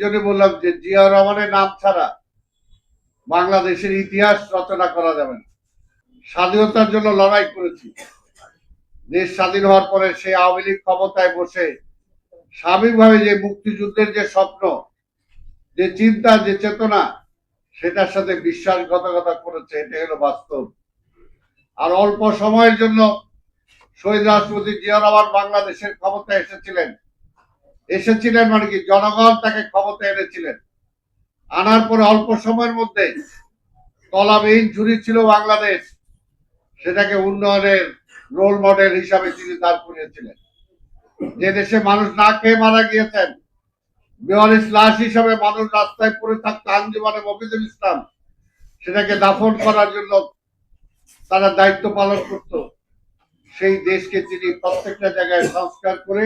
জন্য বললাম যে জিয়া রহমানের নাম ছাড়া বাংলাদেশের ইতিহাস রচনা করা যাবে না। স্বাধীনতার জন্য লড়াই করেছি। দেশ স্বাধীন হওয়ার পরে সেই আওয়ামী লীগ ক্ষমতায় বসে স্বাভাবিকভাবে যে মুক্তিযুদ্ধের যে স্বপ্ন, যে চিন্তা, যে চেতনা, সেটার সাথে বিশ্বাসঘাতকতা করেছে এটা হলো বাস্তব। আর অল্প সময়ের জন্য শহীদ রাষ্ট্রপতি জিয়া রহমান বাংলাদেশের ক্ষমতায় এসেছিলেন। এসেছিলেন মানে কি, জনগণ তাকে ক্ষমতা এনেছিলেন। আনার পরে অল্প সময়ের মধ্যে তলাবিহীন ঝুরি ছিল বাংলাদেশ। সেটাকে উন্নয়নের রোল মডেল হিসাবে তিনি দাঁড় করিয়েছিলেন। যে দেশে মানুষ না খেয়ে মারা গিয়েছেন, বিয়াল্লিশ লাশ হিসাবে মানুষ রাস্তায় পড়ে থাকতো আঞ্জুমানে মফিদুল ইসলাম, সেটাকে দাফন করার জন্য তারা দায়িত্ব পালন করত। সেই দেশকে তিনি প্রত্যেকটা জায়গায় সংস্কার করে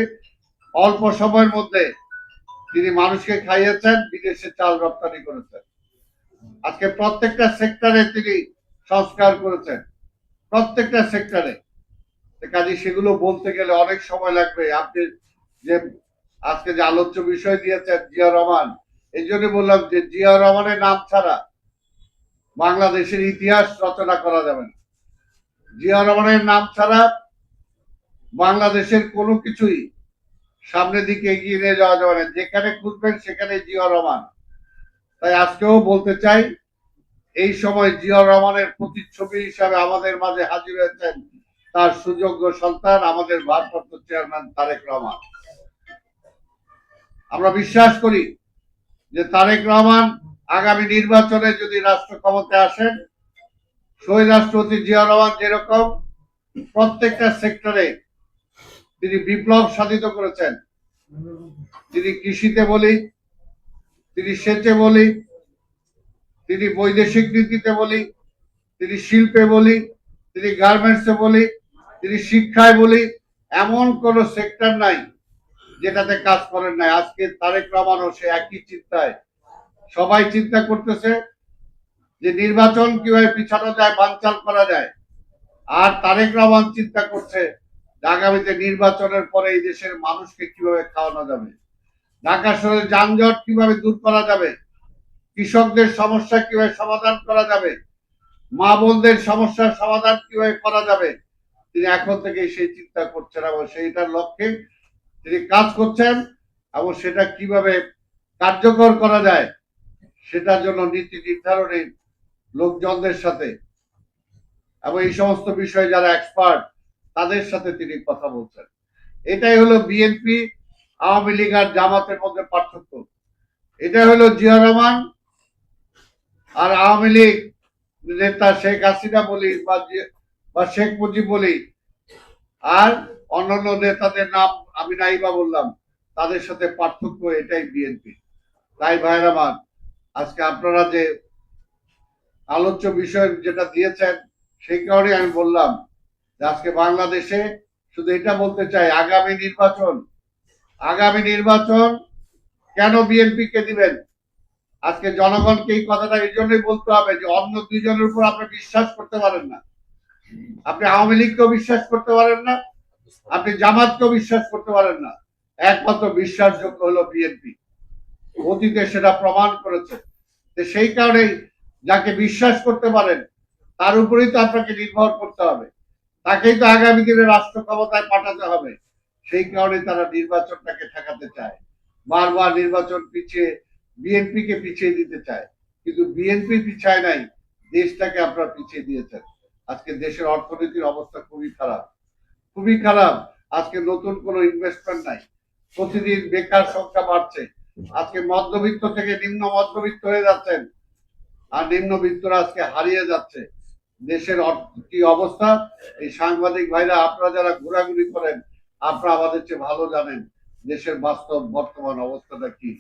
অল্প সময়ের মধ্যে তিনি মানুষকে খাইয়েছেন, বিদেশে চাল রপ্তানি করেছেন। আজকে প্রত্যেকটা সেক্টরে তিনি সংস্কার করেছেন। প্রত্যেকটা সেক্টরে। কাজে সেগুলো বলতে গেলে অনেক সময় লাগবে। আপনি যে আজকে যে আলোচ্য বিষয় দিয়েছেন জিয়া রহমান, এই জন্য বললাম যে জিয়া রহমানের নাম ছাড়া বাংলাদেশের ইতিহাস রচনা করা যাবে না। জিয়া রহমানের নাম ছাড়া বাংলাদেশের কোনো কিছুই সামনের দিকে এগিয়ে নিয়ে যাওয়া যাবে না। যেখানে খুঁজবেন সেখানে জিয়া রহমান। তাই আজকেও বলতে চাই, এই সময় জিয়া রহমানের প্রতিচ্ছবি হিসাবে আমাদের মাঝে হাজির হয়েছেন তার সুযোগ্য সন্তান, আমাদের ভারপ্রাপ্ত চেয়ারম্যান তারেক রহমান। আমরা বিশ্বাস করি যে তারেক রহমান আগামী নির্বাচনে যদি রাষ্ট্র ক্ষমতায় আসেন শহীদ রাষ্ট্রপতি জিয়া রহমান যেরকম প্রত্যেকটা সেক্টরে তিনি বিপ্লব সাধিত করেছেন। তিনি কৃষিতে বলি, তিনি সেচে বলি, তিনি বৈদেশিক নীতিতে বলি, তিনি শিল্পে বলি, তিনি গার্মেন্টসে বলি, তিনি শিক্ষায় বলি, এমন কোন সেক্টর নাই যেটাতে কাজ করেন নাই। আজকে তারেক রহমানও সে একই চিন্তায়। সবাই চিন্তা করতেছে যে নির্বাচন কীভাবে পিছানো যায়, বানচাল করা যায়। আর তারেক রহমান চিন্তা করছে আগামীতে নির্বাচনের পরে এই দেশের মানুষকে কীভাবে খাওয়ানো যাবে? ঢাকা শহরের যানজট কীভাবে দূর করা যাবে? কৃষকদের সমস্যা কীভাবে সমাধান করা যাবে? মা বোনদের সমস্যার সমাধান কীভাবে করা যাবে? তিনি এখন থেকে সেই চিন্তা করছেন এবং সেইটার লক্ষ্যে তিনি কাজ করছেন এবং সেটা কীভাবে কার্যকর করা যায়, সেটার জন্য নীতি নির্ধারণে লোকজনদের সাথে। এবং এই সমস্ত বিষয়ে যারা এক্সপার্ট তাদের সাথে তিনি কথা বলছেন। এটাই হলো বিএনপি, আওয়ামী লীগ আর জামাতের মধ্যে পার্থক্য। এটা হলো জিয়া রহমান আর আওয়ামী লীগ, নেতা শেখ হাসিনা বলি বা শেখ মুজিব বলি। আর অন্যান্য নেতাদের নাম আমি নাইবা বললাম, তাদের সাথে পার্থক্য এটাই বিএনপি। তাই ভাইরামান আজকে আপনারা যে আলোচ্য বিষয় যেটা দিয়েছেন, সেই কারণে আমি বললাম আজকে বাংলাদেশে শুধু এটা বলতে চাই, আগামী নির্বাচন আগামী নির্বাচন কেন বিএনপি কে দিবেন? আজকে জনগণকে এই কথাটা এই জন্যই বলতে হবে যে অন্য দুইজনের উপর আপনি বিশ্বাস করতে পারেন না। আপনি আওয়ামী লীগকেও বিশ্বাস করতে পারেন না, আপনি জামাতকেও বিশ্বাস করতে পারেন না। একমাত্র বিশ্বাসযোগ্য হলো বিএনপি। অতীতে সেটা প্রমাণ করেছে। সেই কারণেই যাকে বিশ্বাস করতে পারেন, তার উপরেই তো আপনাকে নির্ভর করতে হবে। তাকেই তো আগামী দিনে রাষ্ট্র ক্ষমতায় পাঠাতে হবে। সেই কারণে তারা নির্বাচনটাকে ঠেকাতে চায়। বারবার নির্বাচন পিছিয়ে বিএনপি কে পিছিয়ে দিতে চায়। কিন্তু বিএনপি পিছায় নাই, দেশটাকে আপনারা পিছিয়ে দিয়েছেন। আজকে দেশের অর্থনীতির অবস্থা খুবই খারাপ। খুবই খারাপ। আজকে নতুন কোনো ইনভেস্টমেন্ট নাই। প্রতিদিন বেকার সংখ্যা বাড়ছে। আজকে মধ্যবিত্ত থেকে নিম্ন মধ্যবিত্ত হয়ে যাচ্ছেন। আর নিম্নবিত্তরা আজকে হারিয়ে যাচ্ছে। দেশের কি অবস্থা, এই সাংবাদিক ভাইরা, আপনারা যারা ঘোরাঘুরি করেন, আপনারা আমাদের চেয়ে ভালো জানেন দেশের বাস্তব, বর্তমান অবস্থাটা কি।